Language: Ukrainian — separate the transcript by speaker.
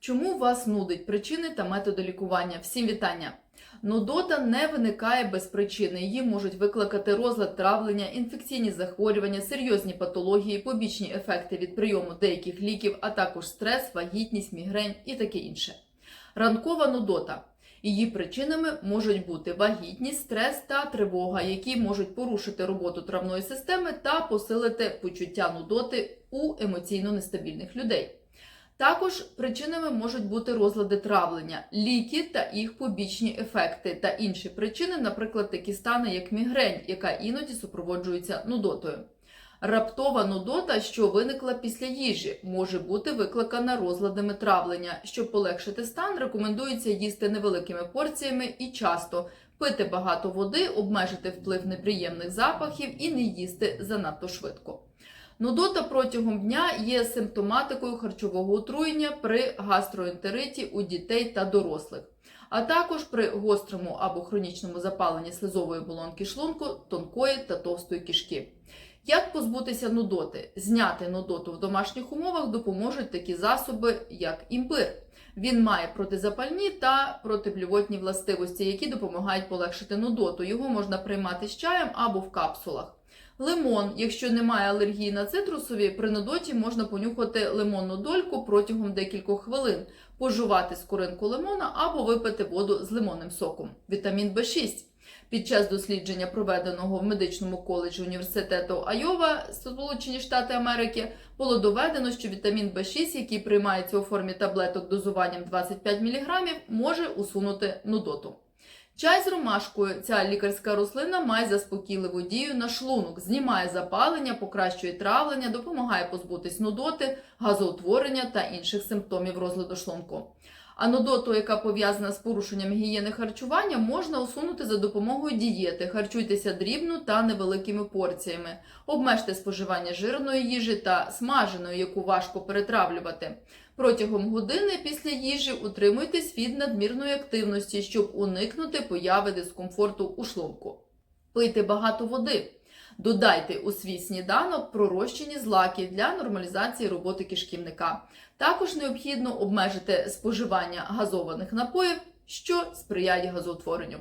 Speaker 1: Чому вас нудить причини та методи лікування? Всім вітання! Нудота не виникає без причини. Її можуть викликати розлад травлення, інфекційні захворювання, серйозні патології, побічні ефекти від прийому деяких ліків, а також стрес, вагітність, мігрень і таке інше. Ранкова нудота. Її причинами можуть бути вагітність, стрес та тривога, які можуть порушити роботу травної системи та посилити почуття нудоти у емоційно нестабільних людей. Також причинами можуть бути розлади травлення, ліки та їх побічні ефекти та інші причини, наприклад, такі стани, як мігрень, яка іноді супроводжується нудотою. Раптова нудота, що виникла після їжі, може бути викликана розладами травлення. Щоб полегшити стан, рекомендується їсти невеликими порціями і часто пити багато води, обмежити вплив неприємних запахів і не їсти занадто швидко. Нудота протягом дня є симптоматикою харчового отруєння при гастроентериті у дітей та дорослих, а також при гострому або хронічному запаленні слизової оболонки шлунку, тонкої та товстої кишки. Як позбутися нудоти? Зняти нудоту в домашніх умовах допоможуть такі засоби, як імбир. Він має протизапальні та протиблювотні властивості, які допомагають полегшити нудоту. Його можна приймати з чаєм або в капсулах. Лимон, якщо немає алергії на цитрусові, при нудоті можна понюхати лимонну дольку протягом декількох хвилин, пожувати скоринку лимона або випити воду з лимонним соком. Вітамін В6. Під час дослідження, проведеного в медичному коледжі університету Айова, Сполучені Штати Америки, було доведено, що вітамін В6, який приймається у формі таблеток дозуванням 25 мг, може усунути нудоту. Чай з ромашкою. Ця лікарська рослина має заспокійливу дію на шлунок, знімає запалення, покращує травлення, допомагає позбутись нудоти, газоутворення та інших симптомів розладу шлунку. А нудоту, яка пов'язана з порушенням гігієни харчування, можна усунути за допомогою дієти. Харчуйтеся дрібно та невеликими порціями. Обмежте споживання жирної їжі та смаженої, яку важко перетравлювати. Протягом години після їжі утримуйтесь від надмірної активності, щоб уникнути появи дискомфорту у шлунку. Пийте багато води. Додайте у свій сніданок пророщені злаки для нормалізації роботи кишківника. Також необхідно обмежити споживання газованих напоїв, що сприяє газоутворенню.